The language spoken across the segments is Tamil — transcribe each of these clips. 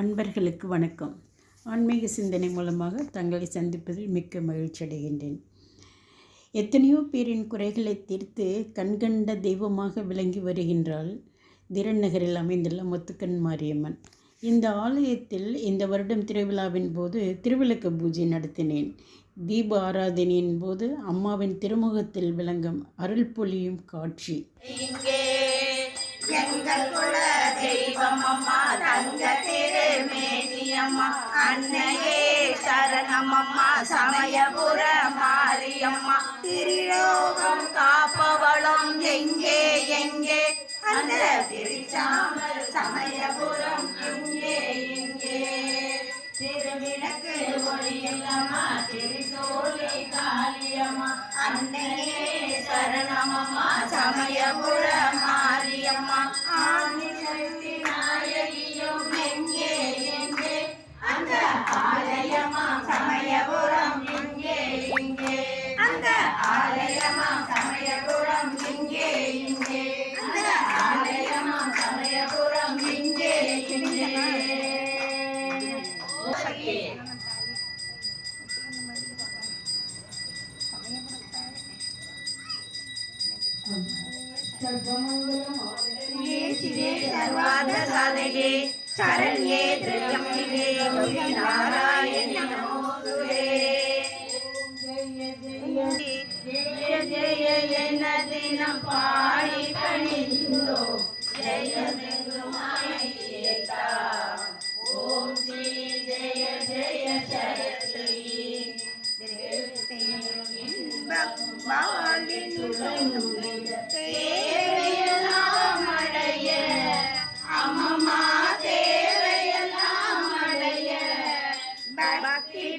அன்பர்களுக்கு வணக்கம். ஆன்மீக சிந்தனை மூலமாக தங்களை சந்திப்பதில் மிக்க மகிழ்ச்சி அடைகின்றேன். எத்தனையோ பேரின் குறைகளை தீர்த்து கண்கண்ட தெய்வமாக விளங்கி வருகின்றாள் திரநகரில் அமைந்துள்ள முத்துக்கண் மாரியம்மன். இந்த ஆலயத்தில் இந்த வருடம் திருவிழாவின் போது திருவிளக்கு பூஜை நடத்தினேன். தீப ஆராதனையின் போது அம்மாவின் திருமுகத்தில் விளங்கும் அருள் பொழியும் காட்சி. எங்கள் குல தெய்வம் அம்மா. திருமேனியம்மா அன்னையே சரணமம்மா. சமயபுர மாரியம்மா. திருலோகம் காப்பவளம் எங்கே எங்கே? அந்த திருச்சாமல் சமயபுரம் எங்கே எங்கே திருவிளக்கு ஒளியம்மா திருசோலை காளியம்மா. அன்னையே சரணமம்மா. சமயபுர सर्वमङ्गलमाङ्गल्ये शिवे सर्वार्थसाधके शरण्ये जय जय एन दिनं पाणि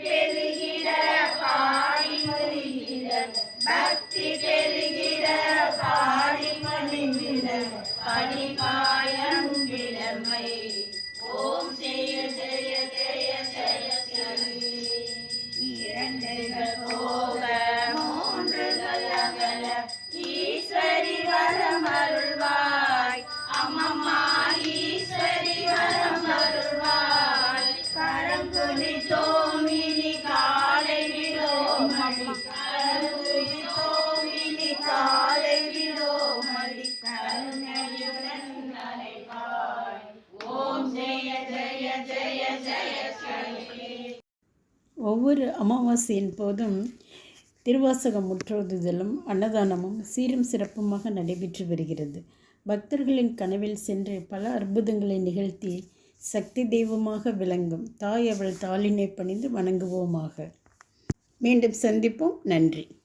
பெருகிட பாடி மொழிகிட பக்தி பெருகிட. காலை விடோமடி காலை விடோமடி கருணையுடன் ஓம் ஜெய ஜெய ஜெய ஜெய ஒவ்வொரு அமாவாசையின் போதும் திருவாசகம் முற்றோதுதலும் அன்னதானமும் சீரும் சிறப்புமாக நடைபெற்று வருகிறது. பக்தர்களின் கனவில் சென்று பல அற்புதங்களை நிகழ்த்தி சக்தி தெய்வமாக விளங்கும். தாய் அவள் தாளினை பணிந்து வணங்குவோமாக. மீண்டும் சந்திப்போம். நன்றி.